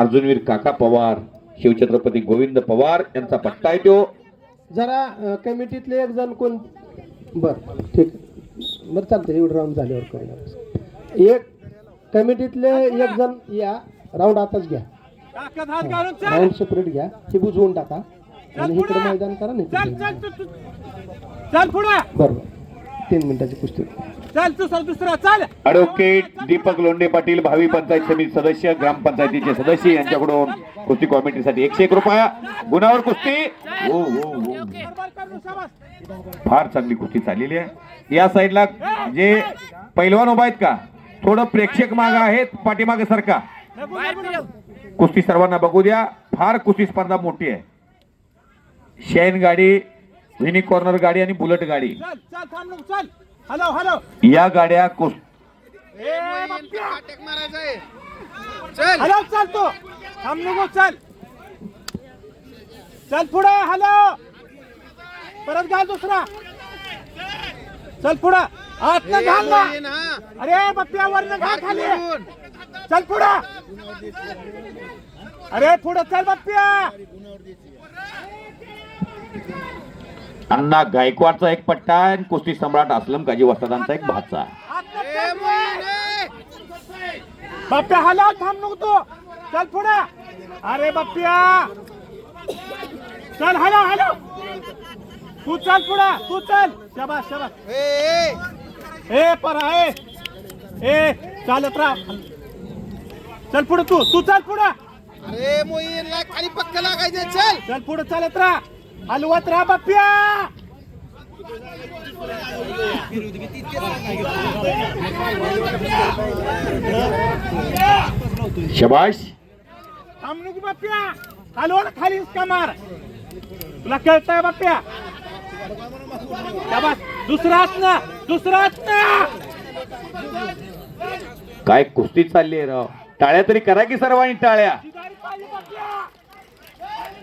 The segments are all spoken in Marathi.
अर्जुनवीर काका पवार शिवछत्रपती गोविंद पवार यांचा पट्टा आहे तो. जरा कमिटीतले एक जण कोण? बर ठीक बरं चालतं एवढं राऊंड झाल्यावर करूया. एक कमिटीतले एक जण या राऊंड आताच घ्या. ताकद हात घालून चल राऊंड सेपरेट घ्या. हे बुजवून टाका. आणि इकडे पुढे. मैदान करा चल नाही चल तू तू चल पुढे. बरोबर तीन मिनिटाची कुस्ती. चल दुसरा दुसरा चल. दीपक लोंढे पाटील भावी पंचायत समिती सदस्य ग्रामपंचायतीचे सदस्य यांच्याकडून कुस्ती कमिटीसाठी एकशे एक रुपया गुणावर कुस्ती. हो हो हो. शाबास. फार चांगली कुस्ती चाललेली आहे. या साईडला जे पैलवान उभा आहेत का? थोडं प्रेक्षक माग आहेत पाठीमागे सरका. नको. कुस्ती सर्वांना बघू द्या. फार कुस्ती स्पर्धा मोठी आहे. शेन गाडी विनी कॉर्नर गाडी आणि बुलेट गाडी. या गाड्या कुस. हॅलो चल. तू. थांब नको चल. चल पुढे हॅलो परत घाल दुसरा. चल पुढे. न घाल ना. अरे बप्प्या वरनं घाल खाली. चल पुढे. अरे पुढे चल बप्प्या अण्णा गायकवाडचा एक पट्टा आणि कुस्ती सम्राट असलम काजी वस्तादांचा एक भाचा. बप्प्या हॅलो थांब नको तू. चल पुढे. अरे बप्प्या. चल हॅलो हॅलो तू चल पुढे. तू चल. शाबास शाबास. ए परा ए. ए चालत राह. चल पुढे तू. तू चल पुढे. अरे मोईनला खाली पक्क लागायचं चल. चल पुढे चालत राह. हलवत राहा बप्प्या! शबाश. थांब नको बप्प्या हलवण खाली का मार. तुला कळतंय बप्प्या? शाबास. दुसराच ना दुसराच ना काय कुस्ती चालली आहे राव. टाळ्या तरी करा की सर्वांनी टाळ्या?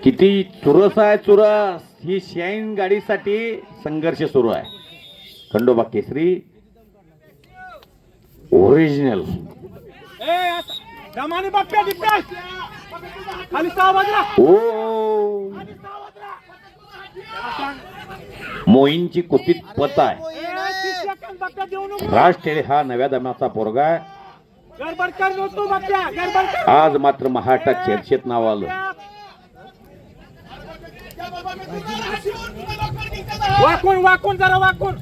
किती चुरस आहे चुरस. ही शाईन गाडीसाठी संघर्ष सुरू आहे. खंडोबा केसरी ओरिजिनल ओ. मोईनची कुस्तीत पत आहे. राज टेळे हा नव्या दमाचा पोरगा आहे. आज मात्र महाराष्ट्रात चर्चेत नाव आलं. वाकून वाकून जरा वाकून.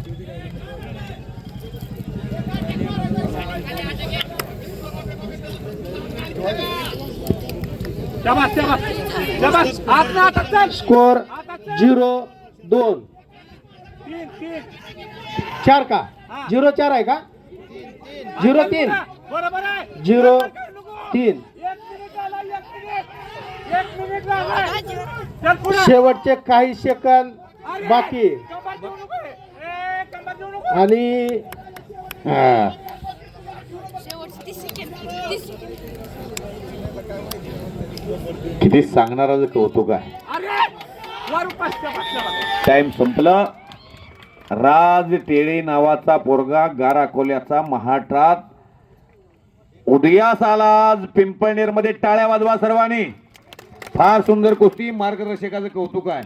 स्कोर. झिरो दोन. चार का? झिरो चार आहे का? झिरो तीन. झिरो. तीन एक मिनिट झाला एक मिनिट एक मिनिट झालाय चल पुढे शेवटचे काही सेकंद बाकी. आणि किती सांगणारा कौतुक आहे. टाइम संपलं. राज टेळे नावाचा पोरगा गार अकोल्याचा महाराष्ट्रात उदयास आला आज पिंपळनेरमध्ये टाळ्या वाजवा सर्वांनी. फार सुंदर कुस्ती मार्गदर्शकाचं कौतुक आहे.